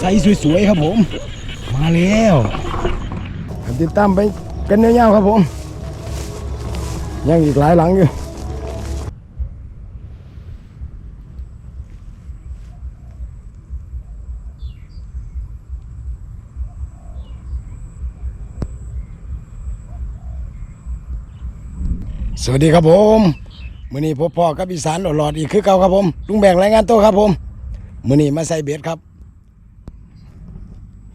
ใส่สวยๆครับผม มาแล้วติดตามไปกันยาวๆครับผม ยังอีกหลายหลังอยู่สวัสดีครับผมมื้อนี้พบพ่อกับอีสานหลอดอีกคือเก่าครับผมลุงแบ่งรายงานตัวครับผมมื้อนี้มาใส่เบ็ดครับ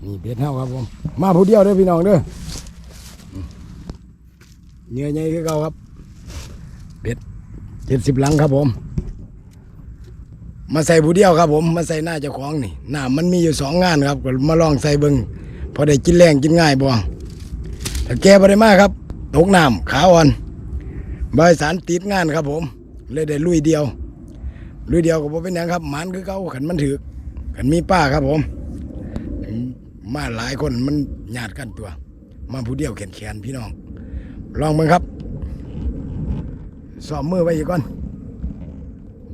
นี่เบ็ดเฮาครับผมมาผู้เดียวเด้อพี่น้องเด้อเนื่อยใหญ่คือเก่าครับเบ็ดเจ็ดสิบลังครับผม มาใส่ผู้เดียวครับ ผมมาใส่หน้าเจ้าของนี่หน้ามันมีอยู่สองงานครับก็มาลองใส่เบิงพอได้กินแรงกินง่ายบ่ถ้าแกบ่ได้มากครับตกน้ำขาอ่อนบริสารติดงานครับ ผม เลยได้ลุยเดียวลุยเดียวก็บ่เป็นยังครับหมันคือเขาขันมันถือขันมีป้าครับผม มาหลายคนมันญาติกันตัว มาผู้เดียวแขนแขนๆพี่น้อง ลองมึงครับสอบมือไว้อีกก่อน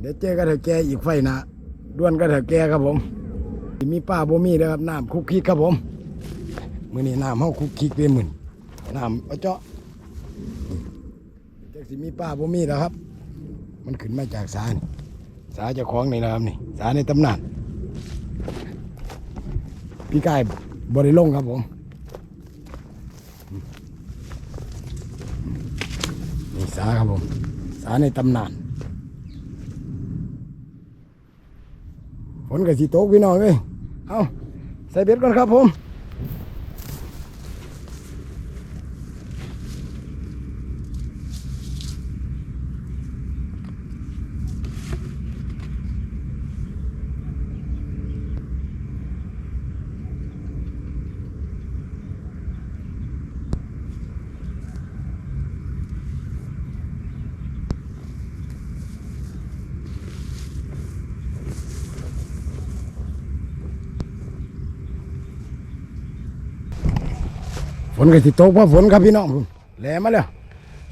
เดี๋ยวเจอกันเถอะแกอีกไฟหนะด้วนกันเถอะแกครับผม มีป้าบ่มีนะครับน้ำคุกคิกครับผมมื้อนี้น้ำเฮาคุกคิกเลยมื่นน้ำเอาเจาะจากสิมีป้าบ่มีแล้วครับ มันขึ้นมาจากสายสาเจ้าของนี่นะครับนี่สาในตำนาน พี่กายบริลงครับผมนี่สาครับผม สาในตำนานฝนกับสีโตกพี่น้องเลยเอาใส่เบ็ดก่อนครับผม นก็สิตกเพราะฝนครับพี่น้องผมแหลมมาแล้ว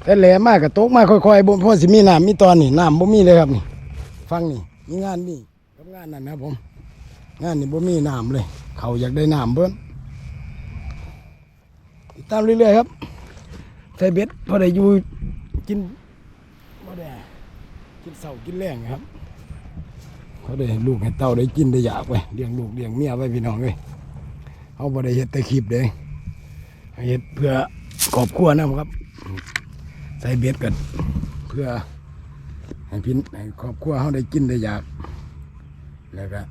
แต่แหลมมากก็ตกมากค่อยๆบ่พราะสิมีน้ำมีตอนนี่น้ำบ่มีเลยครับนี่ฟังนี่มีงานนี่กับงานนั่นนะผมงานนี่บ่มีน้ำเลย เขาอยากได้น้ำเบิ้นติดตามเรื่อยๆครับใส่เบ็ดพอได้อยู่กินบ่ได้กินเสากินแรงครับเขาได้ลูกให้เต้าได้กินได้อยากไปเลี้ยงลูกเลี้ยงเมียไว้พี่น้องเลยเขาบ่ได้เฮ็ดแต่คลิปเด้ เฮ็ดเพื่อครอบครัวนะครับ ใส่เบ็ดกันเพื่อให้พี่ให้ครอบครัวเขาได้กินได้อยาก แล้วก็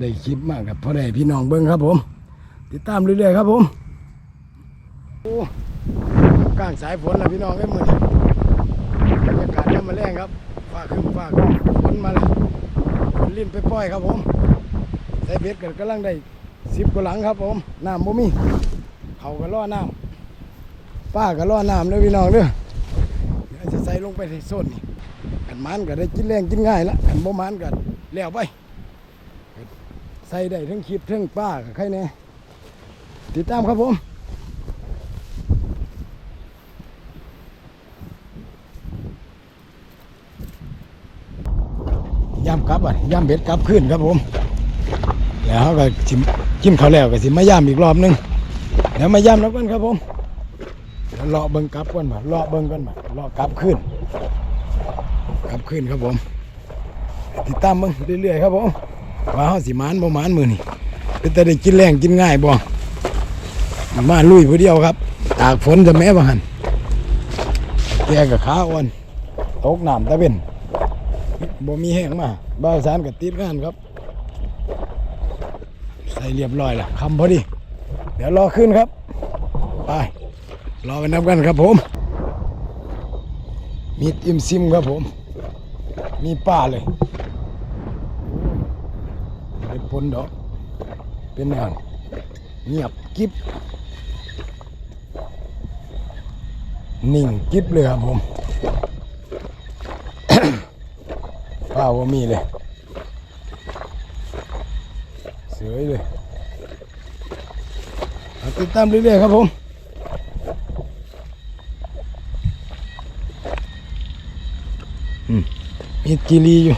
ได้คลิปมากกับพ่อได้พี่น้องเบิ้งครับผม ติดตามเรื่อยๆครับผมโอ้กางสายฝนแล้วพี่น้องไอ้ยมือนี้บรรยากาศย่ำมาแรงครับฟ้าครึ้มฟ้าครึ้มฝนมาแล้วฝนลิ้นไปปล่อยครับผมใส่เบ็ดกันกำลังได้สิบกว่าหลังครับผมน้ำบ่มี เขาก็ล่อน้ำป้าก็ล่อน้ำเลยพี่น้องเด้อเดี๋ยวจะใส่ลงไปในโซนนี่ขันมันก็ได้กินแรงกินง่ายละขันบ่มันก็แล้วไปใส่ได้ทั้งคลิปทั้งป้ากับใครแน่ติดตามครับผมย่ำกลับอะย่ำเบ็ดกลับขึ้นครับผม แล้วก็ชิมกินเขาวแล้วก็สิมาย่ำอีกรอบหนึง เดี๋ยวมาย่ำแล้วกันครับผมเดี๋ยวเลาะเบิ้งกลับกันมาเลาะเบิ้งกันมาเลาะกลับขึ้น กลับขึ้นครับผม ติดตามเบิ้งเรื่อยๆครับผมว่าเขาสิมานบ่มานมือนี่เป็นแต่ได้กินแรงกินง่ายบ่มาลุยผู้เดียวครับ ตากฝนจะแม่บ้านแกกับขาอ่อนตกน้ำตะเวนบ่มีแห้งมาบ้าสารกับติดงานครับ ใส่เรียบร้อยแล้วคำพอดี เดี๋ยวรอขึ้นครับ ไป รอไปนับกันครับผม มีติมซิมครับผม มีป้าเลยเป็นดอก เป็นแนวเงียบกิ๊บนิ่งกิ๊บเลยครับผมป้าว่ามีเลยเสยเลย ติดตามเรื่อยๆครับผมมีกิลีอยู่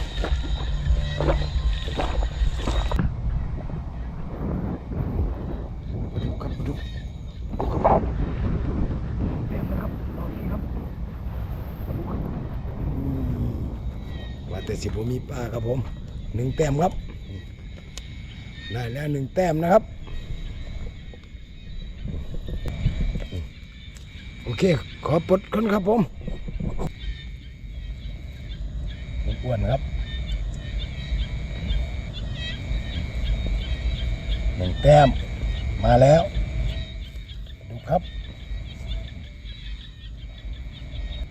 กระปุกครับกระปุกแต่สิผมมีปลาครับผมหนึ่งแต้มครับ ได้แล้วหนึ่งแต้มนะครับ โอเค ขอปลดคนครับผมอ้วนครับหนึ่งแต้มมาแล้ว ดูครับ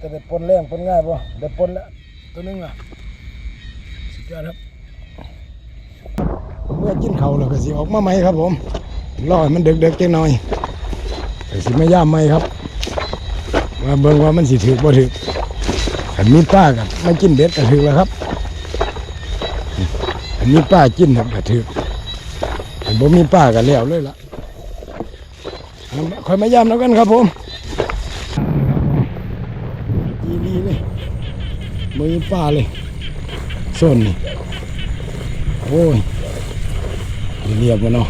จะได้ปนแรงปนง่ายป่ะได้ปนแล้วตัวนึงอะสุดยอดครับเมื่อกินเขาแล้วก็สิออกมาใหมครับผมรอให้มันเด็กๆจังหน่อยก็สิไม่ย่ามใหมครับ มาเบิ่งว่ามันสิถือบ่ถืออันมีป้ากับมากินเบ็ดก็ถือแล้วครับอันมีป้ากินครับก็ถืออันบ่มีป้าก็แล้วเลยล่ะคอยมาย่ามแล้วกันครับผมจีดีเลยบ่มีป้าเลยส้นนี่โอ้ยเรียบบ่เนาะ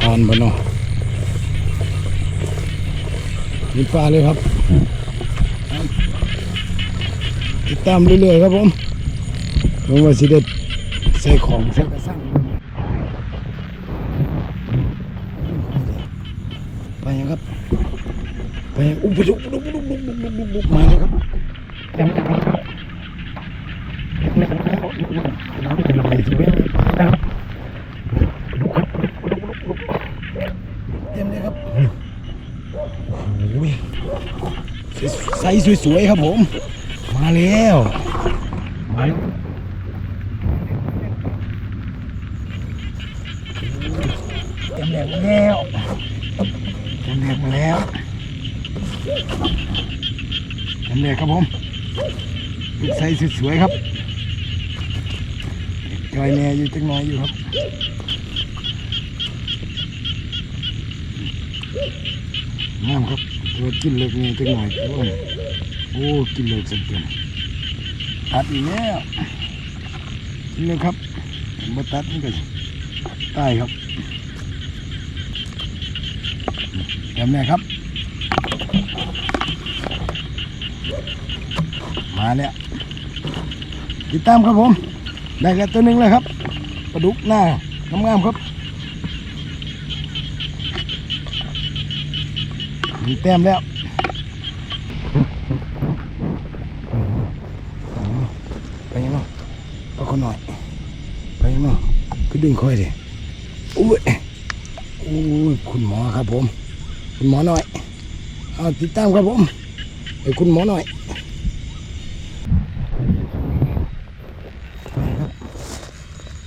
ผ่านบ่เนาะ เห็นปลาเลยครับ ติดตามเรื่อยๆครับผมผมว่าสิเด็ดใส่ของใส่กระสังไปยังครับไปยังอุ้มไปลุกลุกลุกลุกลุกลุกลุกมาเลยครับยังม่ได้ครับยังม่ได้ครับน้ำเป็นลมเลยทีเดียวนะครับลุกบลุกลุกลุเต็มเลยครับ ไซส์สวยๆครับผม มาแล้วมาแล้วเต็มแหลกมาแล้วเต็มแหลกมาแล้วเต็มแหลกครับผมไซส์สวยๆครับจอยแน่อยู่จังน้อยอยู่ครับ งามครับตัวกินเล็กนี่จังหน่อยโอ้ยโอ้กินเล็กสักเต็มตัดอีกแล้วกินเลยครับมาตัดมันก็ตายครับแม่แม่ครับ มาแล้วติดตามครับผม ได้แล้วตัวหนึ่งเลยครับปลาดุกหน้างามๆครับ มีแต้มแล้วไปยังเนาะเอาคนหน่อย ไปยังเนาะคือดึงค่อยดิอุ้ยอุ้ยคุณหมอครับผม คุณหมอหน่อยเอาติดตามครับผมไปคุณหมอหน่อย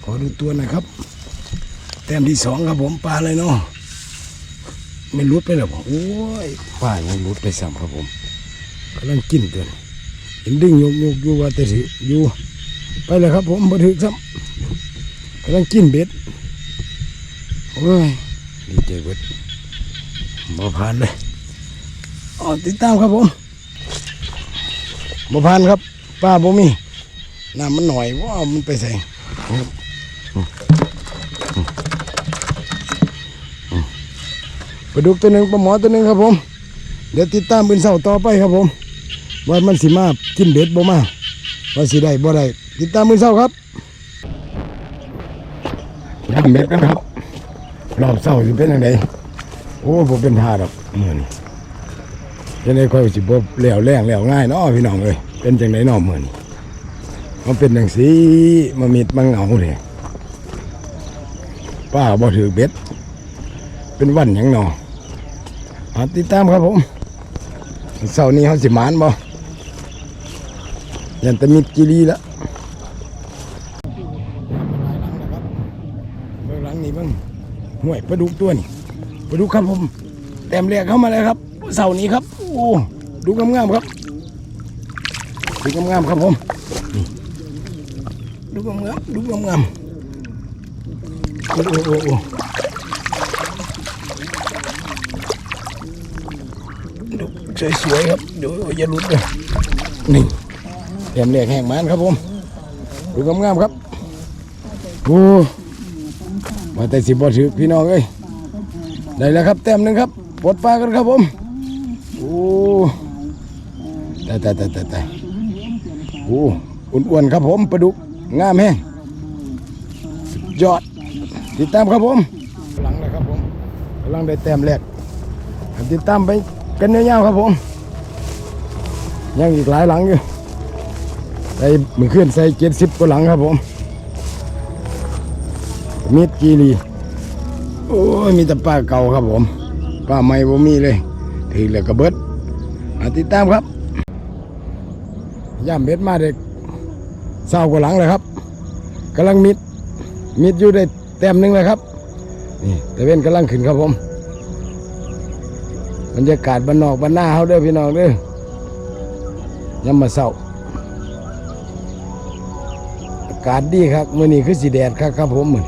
ขอดูตัวหน่อยครับ แต้มที่สองครับผมปลาอะไรเนาะ ไม่รุดไปหรอบอกโอ้ยป้ายังรุดไปซ้ำครับผมกำลังกินเตือนเห็นดึงโยกโยกอยู่ว่าแต่ถืออยู่ไปเลยครับ ผมมาถือซ้ำกำลังกินเบ็ดโอ้ยดีใจเบ็ดมาผ่านเลยอ๋อติดตามครับผมมาผ่านครับ ป้าบ่มีน้ำมันหน่อยว้าวมันไปใส่ครับ ปลาดุกตัวหนึ่งปลาหมอตัวหนึ่งครับผม เดี๋ยวติดตามเป็นเสาต่อไปครับผมว่ามันสิมากินเบ็ดบ่มาว่าสิได้บ่ได้ติดตามเป็นเสาครับยำเบ็ดกันครับรอบเสาสิเป็นยังไงโอ้ผมเป็นทาดอกมือนี่จะได้ค่อยสิบ่เหลวแรงเหลวง่ายเนาะพี่น้องเอ้ยเป็นจังไดเนาะมือนี่มันเป็นจังสีมามิดมาเหงาเลยป้าบ่ถือเบ็ดเป็นวันหยังเนาะ อ่าติดตามครับผมเสาร์นี้เขาสิมานบ่ยันตะมิดกิรีละเบื้องหลังนี่เบ้างห่วยปลาดุกตัวนี่ปลาดุกครับผมแต้มแรกเข้ามาแล้วครับเสาร์นี้ครับโอ้ดูงามๆครับดูงามๆครับผมดูงามๆดูงามๆโอ้โอ้โอ้ สวยๆครับเดี๋ยวอย่าหลุดเลยนี่เตรียมเรียกแห้งมันครับผมดูงามๆครับโอ้มาแต่สิบบ่ถือพี่น้องเอ้ยได้แล้วครับแต้มหนึ่งครับปลดปลากันครับผมโอ้ตายตายตายตายตายโอ้อ้วนๆครับผมปลาดุกงามแห้งสุดยอดติดตามครับผมหลังเลยครับผมกำลังได้แต้มแรกติดตามไป กันยาวๆครับผม ยังอีกหลายหลังอยู่ใส่มือขึ้นใส่เจ็ดสิบกว่าหลังครับผมมิดกีรีโอ้ยมีแต่ป้าเก่าครับผมป้าใหม่บ่มีเลยถือเหลือกระเบิดมาติดตามครับย่ำเบ็ดมาเด็กเศร้ากว่าหลังเลยครับกำลังมิดมิดอยู่ได้แต้มหนึ่งเลยครับนี่แต่เว้นกำลังขึ้นครับผม บรรยากาศบ้านนอกบ้านหน้าเขาเด้อพี่น้องเด้อยามมาเศร้าอากาศดีครับมื้อนี้คือสีแดดครับครับผมมือน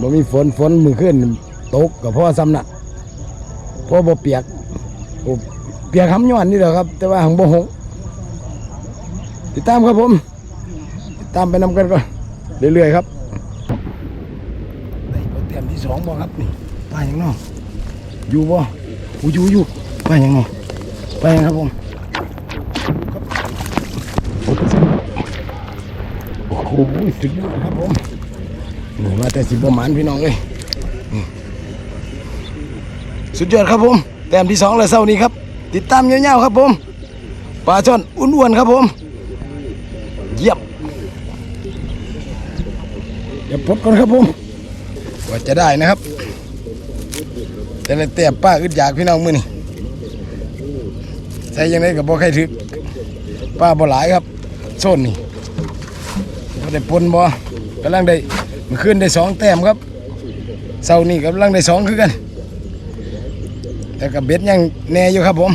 บ่มีฝนฝนมือขึ้นตกกับพ่อซ้ำนักพ่อบ่เปียกโอ้เปียกคำย้อนนี่แหละครับ แต่ว่าหังบ่หงติดตามครับผมติดตามไปนำกันก่อนเรื่อยๆครับได้เต็มที่สองบ่ครับนี่ไปอย่างนอกอยู่บ่ อู้อยู่อยู่ไปย่างนอกไปย่างครับผมโอ้โหสุดยอดครับผมนี่มาแต่สิบประมาณพี่น้องเลยสุดยอดครับผมแต้มที่สองเลยเศร้านี้ครับ ติดตามเงี้ยวๆครับผมปลาช่อนอ้วนๆครับผมเยี่ยมเดี๋ยวพดก่อนครับผมว่าจะได้นะครับ แต่ละแต้มป้าอึดอยากพี่น้องมือนี่ใส่ยังไงกับบ่ใครถึกป้าบ่หลายครับโซนนี่บ่ได้ปนบ่กำลังได้มื่อคืนได้สองแต้มครับเสาร์นี้กำลังได้สองคือกัน แต่กับเบ็ดยังแน่อยู่ครับผม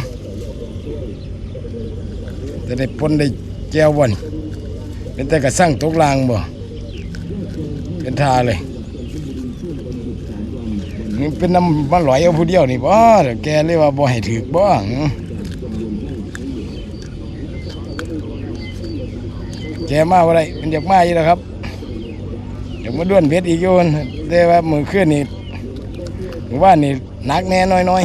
จะได้ปนได้แจวบ่นเป็นแต่กระสั่งตกลางบ่เป็นทาเลย เป็นน้ำมันลอยเอาผู้เดียวนี่บ่เดี๋ยวแกเลยว่าบ่ให้ถือบ่แกมาอะไรมันอยากมาอยู่แล้วครับอยากมาด้วนเพชรอีกโยนแต่ว่ามือขึ้นนี่มือว่านนี่นักแน่น้อย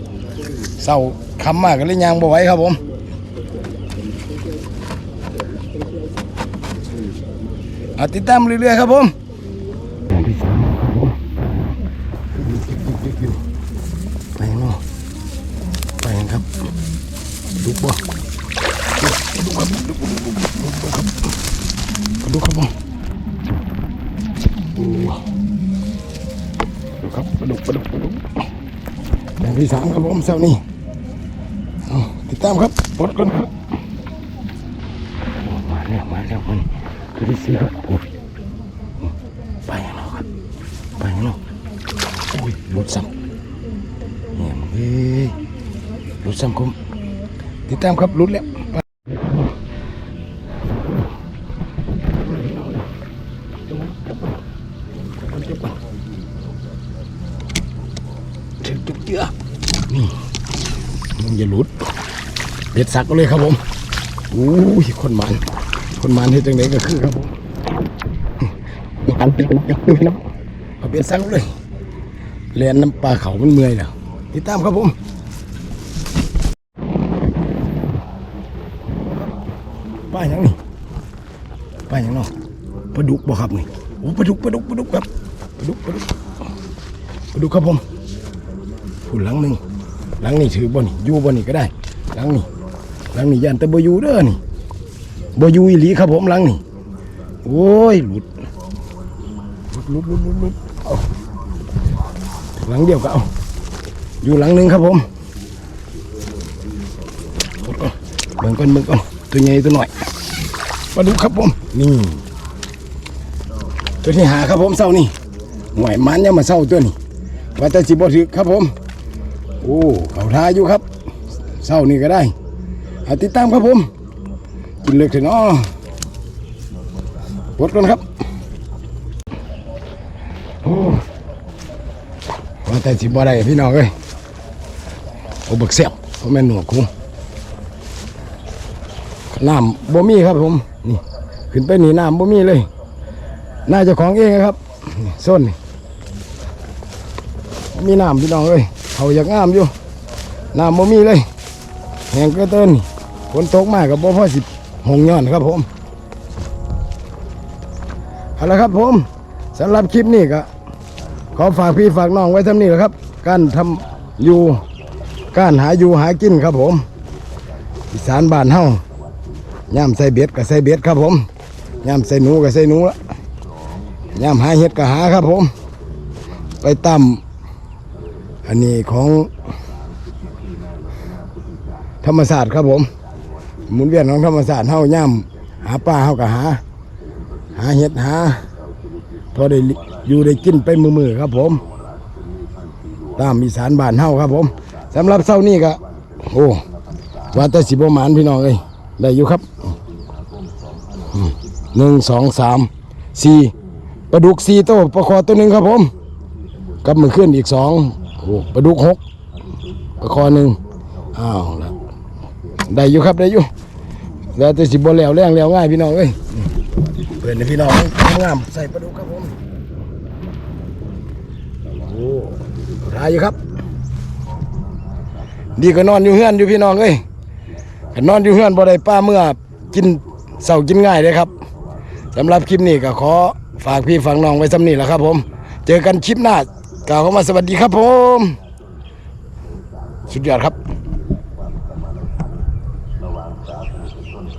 ๆเศร้าคำมากก็เลยยางบ่ไหวครับผมเอาติดตามเรื่อยๆครับผม มเช้านี่ติดตามครับปดกันครับมาแล้วมาแล้วมันคือที่สี่ครับโอ้ยไปยังนอกครับไปยังนอกโอ้ยหลุดซ้ำเนี่ยมึงเฮ้ยหลุดซ้ำผมติดตามครับหลุดแล้ว ด็ดสักก็เลยครับผมอู้ยคนมันคนมันเฮ็ดจังไดก็คือครับผมกันเป็นยังดูนะเอาเบ็ดสักเลยเรียนน้ำปลาเขามันเมื่อยแล้วติดตามครับผมป้ายังนี่ป้ายังเนาะปลาดุกบ่ครับนี่โอ้ปลาดุกปลาดุกปลาดุกครับปลาดุกปลาดุกปลาดุกครับผมผู้หลังหนึ่งหลังนี่ถือบ่นี่อยู่บ่นี่ก็ได้หลังนี่ หลังนี่ยันแต่บอยู่เด้อนี่บอยู่อีหลีครับผมหลังนี่โอ้ยหลุดหลุดหลุดหลุดหลุดเอาหลังเดียวก็เอาอยู่หลังหนึ่งครับผมกดก่อนเบิ่งก่อนเบิ่งก่อนตัวใหญ่ตัวหน่อยมาดูครับผมนี่ตัวที่หาครับผมเศร้านี่หวยมันยังมาเศร้าตัวนี่ว่าแต่สิบ่ถือครับผม โอ้เขาทาอยู่ครับเศร้านี่ก็ได้ เอาติดตามครับผมกินเลือกเถอะเนาะปลดก่อนครับโอ้ว่าแต่สิบ่ได้พี่น้องเอ้ยโอ้บักเสียบผมแม่นหนวกคุ้มน้ำบ่มีครับผมนี่ขึ้นไปหนีน้ำบ่มีเลยน่าจะของเองครับส้นมีน้ำพี่น้องเอ้ยเขาอยากงามอยู่น้ำบ่มีเลยแหงก็เติ้นนี่ ฝนตกมากกับบ่พอสิหงย้อนครับผมเอาละครับผมสำหรับคลิปนี้ก็ขอฝากพี่ฝากน้องไว้ทำนี้แหละครับ การทำอยู่การหาอยู่หากินครับผมอีสานบ้านเฮาย่ามใส่เบ็ดก็ใส่เบ็ดครับผมย่ามใส่หนูก็ใส่หนูละย่ามหาเห็ดก็หาครับผม ไปตามอันนี้ของธรรมศาสตร์ครับผม หมุนเวียนของธรรมศาสตร์เฮาย่ำหาปลาเฮาก็หา หาเห็ดหา พอได้อยู่ได้กินไปมือๆครับผม ตามอีสานบ้านเฮาครับผมสำหรับเช้านี้ก็โอ้ว่าแต่สิบประมาณพี่น้องเอ้ยได้อยู่ครับหนึ่งสองสามสี่ปลาดุกสี่ตัวปลาคอตัวหนึ่งครับผมกับมือขึ้นอีกสองโอ้ปลาดุกหกปลาคอหนึ่งอ้าวแล้วได้อยู่ครับได้อยู่ แล้วแต่สิบบ่แล้วแรงแล้วง่ายพี่น้องเอ้ยเปิดให้พี่น้องงามใส่ปลาดุกครับผมโอ้ได้อยู่ครับ ดีก็นอนอยู่เฮือนอยู่พี่น้องเอ้ยก็นอนอยู่เฮือนบ่ได้ป้าเมื่อกินเสากินง่ายเลยครับสำหรับคลิปนี้ก็ขอฝากพี่ฝากน้องไว้สำนี้แหละครับ ผม เจอกันคลิปหน้ากล่าวเข้ามาสวัสดีครับผม สุดยอดครับ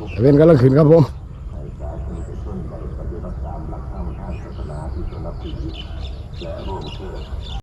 ตะ เวนกำลังขึ้นครับผม